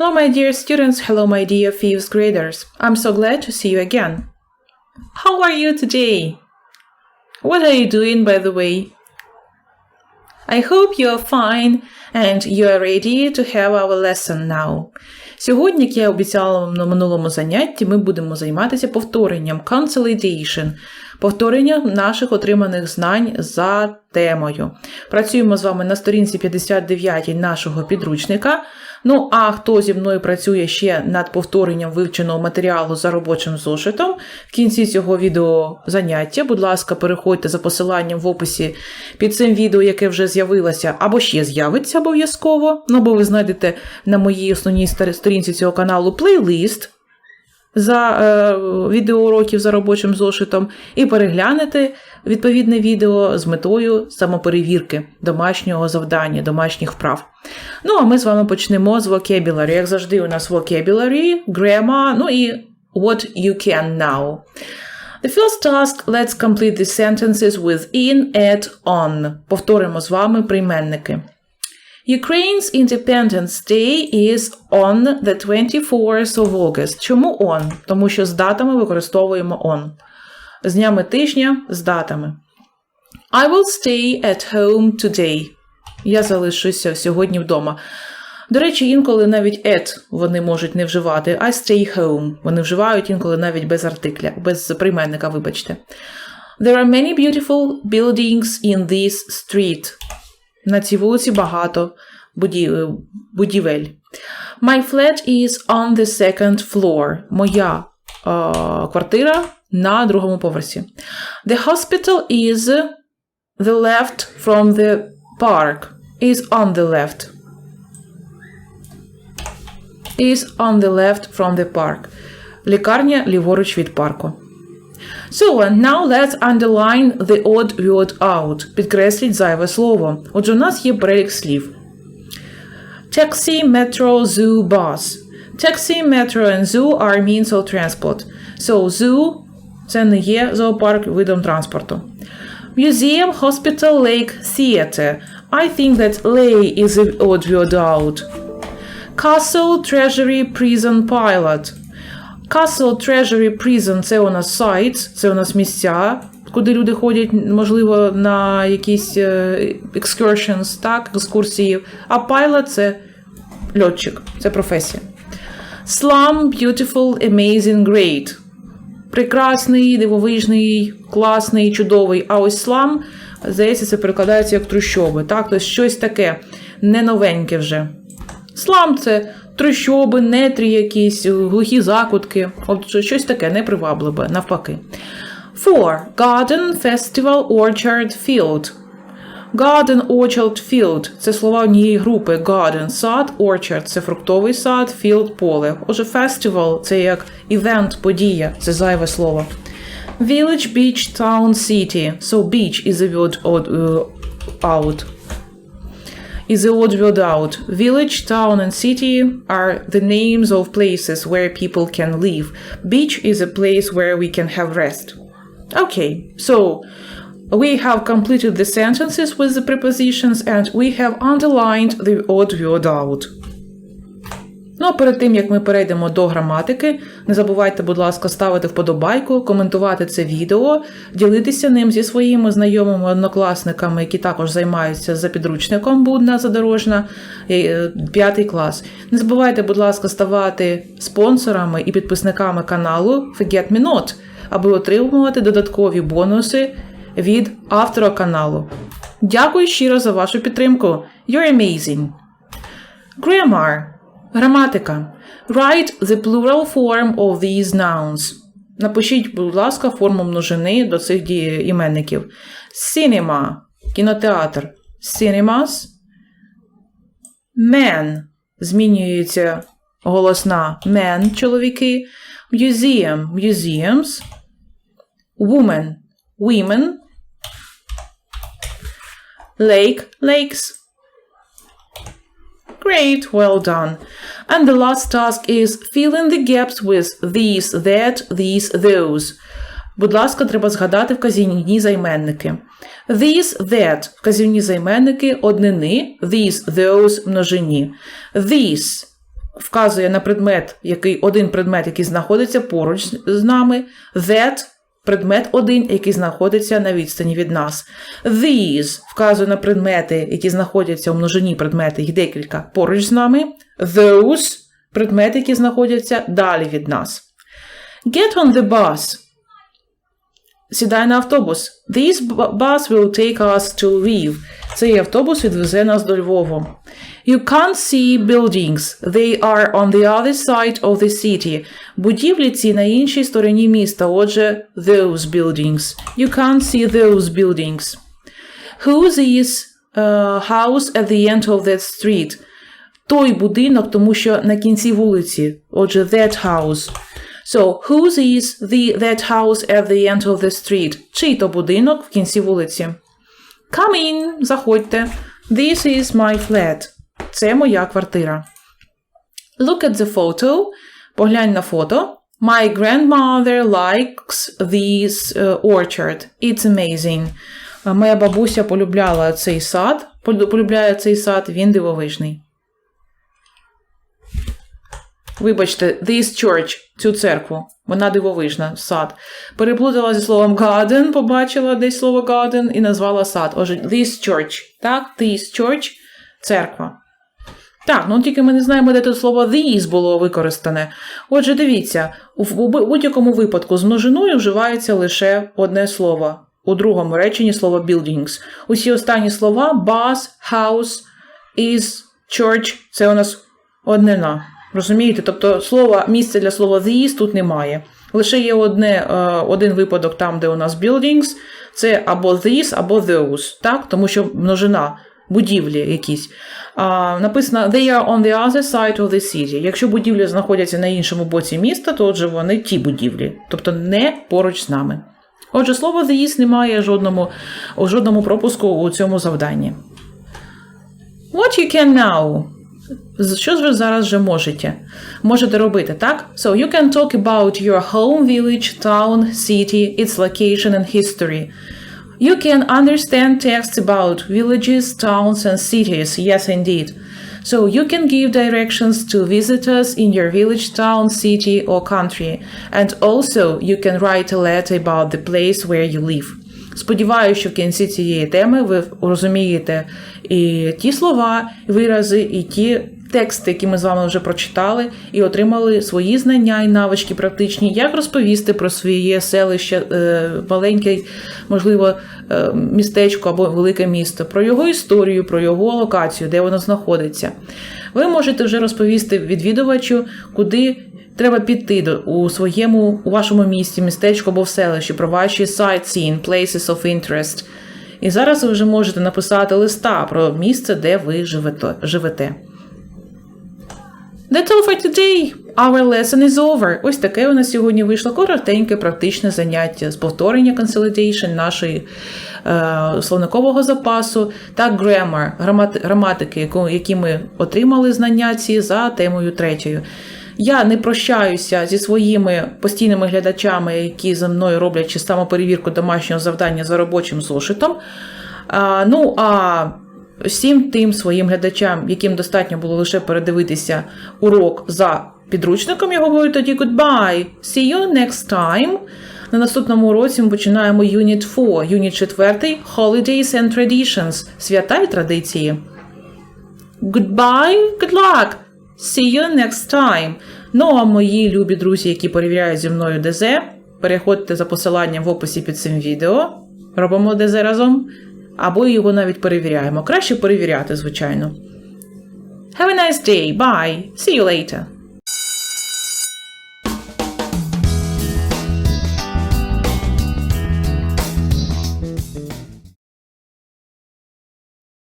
Hello, my dear students. Hello, my dear fifth graders. I'm so glad to see you again. How are you today? What are you doing, by the way? I hope you're fine and you are ready to have our lesson now. Сьогодні, як я обіцяла вам на минулому занятті, ми будемо займатися повторенням consolidation, повторенням наших отриманих знань за темою. Працюємо з вами на сторінці 59 нашого підручника. Ну, а хто зі мною працює ще над повторенням вивченого матеріалу за робочим зошитом, в кінці цього відео заняття, будь ласка, переходьте за посиланням в описі під цим відео, яке вже з'явилося, або ще з'явиться обов'язково. Ну, бо ви знайдете на моїй основній сторінці цього каналу плейлист за е, відеоуроків за робочим зошитом, і переглянете відповідне відео з метою самоперевірки домашнього завдання, домашніх вправ. Ну, а ми з вами почнемо з vocabulary. Як завжди, у нас vocabulary, grammar, ну і what you can now. The first task, let's complete the sentences with in, at, on. Повторимо з вами прийменники. Ukraine's Independence Day is on the 24th of August. Чому on? Тому що з датами використовуємо on. З днями тижня з датами. I will stay at home today. Я залишуся сьогодні вдома. До речі, інколи навіть at вони можуть не вживати. I stay home. Вони вживають інколи навіть без артикля, без прийменника, вибачте. There are many beautiful buildings in this street. На цій вулиці багато будівель. My flat is on the second floor. Моя е, квартира на другому поверсі. The hospital is the left from the park. Is on the left. Is on the left from the park. Лікарня ліворуч від парку. So, and now let's underline the odd word out. Підкресліть зайве слово. Отже, у нас є перелік слів. Taxi, metro, zoo, bus. Taxi, metro and zoo are means of transport. So, zoo – це не є зоопарк видом транспорту. Museum, hospital, lake, theater. I think that lay is the odd word out. Castle, treasury, prison, pilot. Castle Treasury Prison це у нас сайт, це у нас місця, куди люди ходять, можливо, на якісь excursions, так, екскурсії. А pilot – це льотчик, це професія. Slum, beautiful, amazing, great. Прекрасний, дивовижний, класний, чудовий. А ось слам, здається, це перекладається як трущоби. Так? Тобто щось таке не новеньке вже. Слам це трущоби, нетрі якісь, глухі закутки. От щось таке непривабливе, навпаки. Four. Garden, festival, orchard, field. Garden, orchard, field це слова однієї групи. Garden – сад, orchard – це фруктовий сад, field – поле. Отже, festival – це як івент, подія, це зайве слово. Village, beach, town, city. So beach is a word out. Is the odd word out. Village, town, and city are the names of places where people can live. Beach is a place where we can have rest. Okay, so we have completed the sentences with the prepositions and we have underlined the odd word out. Ну а перед тим, як ми перейдемо до граматики, не забувайте, будь ласка, ставити вподобайку, коментувати це відео, ділитися ним зі своїми знайомими однокласниками, які також займаються за підручником Будна задорожна, п'ятий клас. Не забувайте, будь ласка, ставати спонсорами і підписниками каналу Forget Me Not, аби отримувати додаткові бонуси від автора каналу. Дякую щиро за вашу підтримку. You're amazing! Grammar Граматика. Write the plural form of these nouns. Напишіть, будь ласка, форму множини до цих іменників. Cinema – кінотеатр. Cinemas. Man – змінюється голосна men – чоловіки. Museum – museums. Woman – women. Lake – lakes. Great, well done. And the last task is fill in the gaps with these, that, these, those. Будь ласка, треба згадати вказівні займенники. These, that – вказівні займенники однини, these, those – множині. These вказує на предмет, який один предмет, який знаходиться поруч з- нами. That предмет один, який знаходиться на відстані від нас. These вказує на предмети, які знаходяться у множині предмети, їх декілька поруч з нами. Those предмети, які знаходяться далі від нас. Get on the bus. Сідай на автобус. This bu- bus will take us to Lviv. Цей автобус відвезе нас до Львову. You can't see buildings. They are on the other side of the city. Будівлі ці на іншій стороні міста. Отже, those buildings. You can't see those buildings. Whose is uh, house at the end of that street? Той будинок, тому що на кінці вулиці. Отже, that house. So, whose is the that house at the end of the street? Чий то будинок в кінці вулиці? Come in, заходьте. This is my flat. Це моя квартира. Look at the photo. Поглянь на фото. My grandmother likes this uh, orchard. It's amazing. Моя бабуся полюбляла цей сад. Полюбляє цей сад, він дивовижний. Вибачте, this church, цю церкву. Вона дивовижна, сад. Переплутала зі словом garden, побачила десь слово garden і назвала сад. Отже, this church. Так, this church – церква. Так, ну тільки ми не знаємо, де тут слово these було використане. Отже, дивіться, у будь-якому випадку з множиною вживається лише одне слово. У другому реченні слово buildings. Усі останні слова bus, house, is, church – це у нас однина. Розумієте? Тобто слова, місця для слова these тут немає. Лише є одне, е, один випадок там, де у нас buildings, це або these, або those, так? тому що множина будівлі якісь. А, написано they are on the other side of the city. Якщо будівлі знаходяться на іншому боці міста, то отже вони ті будівлі, тобто не поруч з нами. Отже, слово these немає жодному, жодному пропуску у цьому завданні. What you can now? З- Що ж ви зараз вже можете? Можете робити, так? So you can talk about your home village, town, city, its location and history. You can understand texts about villages, towns, and cities. Yes, indeed. So you can give directions to visitors in your village, town, city, or country. And also you can write a letter about the place where you live. Сподіваюся, що в кінці цієї теми ви розумієте і ті слова, вирази, і ті тексти, які ми з вами вже прочитали, і отримали свої знання і навички практичні, як розповісти про своє селище, е, маленьке, можливо, е, містечко або велике місто, про його історію, про його локацію, де воно знаходиться. Ви можете вже розповісти відвідувачу, куди Треба піти до у своєму у вашому місті, містечку або в селищі про ваші sightseeing, places of interest. І зараз ви вже можете написати листа про місце, де ви живете. That's all for today. Our lesson is over. Ось таке у нас сьогодні вийшло коротеньке практичне заняття з повторення consolidation нашої е, словникового запасу та grammar, грамати- граматики, яку, які ми отримали знання ці за темою третьою. Я не прощаюся зі своїми постійними глядачами, які за мною роблять чи самоперевірку домашнього завдання за робочим зошитом. А, ну а всім тим своїм глядачам, яким достатньо було лише передивитися урок за підручником, я говорю тоді goodbye. See you next time. На наступному уроці ми починаємо Unit 4, Unit 4 Holidays and Traditions, свята і традиції. Goodbye, good luck! See you next time. Ну а мої любі друзі, які перевіряють зі мною ДЗ, переходьте за посиланням в описі під цим відео. Робимо ДЗ разом. Або його навіть перевіряємо. Краще перевіряти, звичайно. Have a nice day. Bye. See you later.